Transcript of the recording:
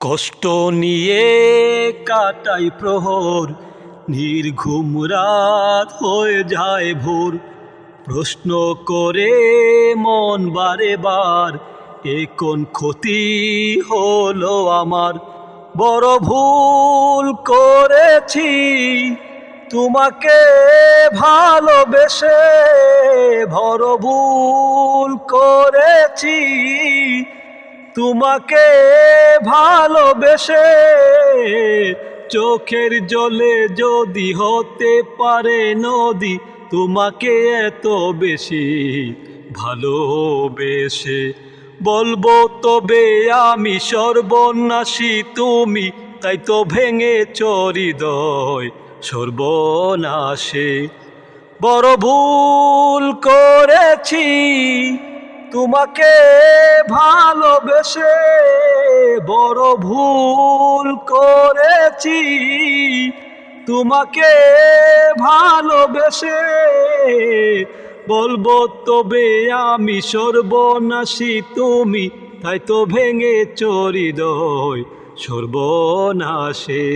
কষ্ট নিয়ে কাটাই প্রহর, নির্ঘুম রাত হয়ে যায় ভোর। প্রশ্ন করে মন বারে বার, এ কোন ক্ষতি হলো আমার? বড় ভুল করেছি, তোমাকে ভালোবেসে বড় ভুল করেছি। তোমাকে ভালোবেসে চোখের জলে যদি হতে পারে নদী, তোমাকে এত বেশি ভালোবেসে। বলব তবে আমি সর্বনাশী তুমি, তাই তো ভেঙে চরিদয় সর্বনাশে। বড় ভুল করেছি তোমাকে ভালোবেসে বড় ভুল করেছি। তোমাকে ভালোবেসে বলব, তবে আমি সর্বনাশী তুমি, তাই তো ভেঙে চরিদয় সর্বনাশে।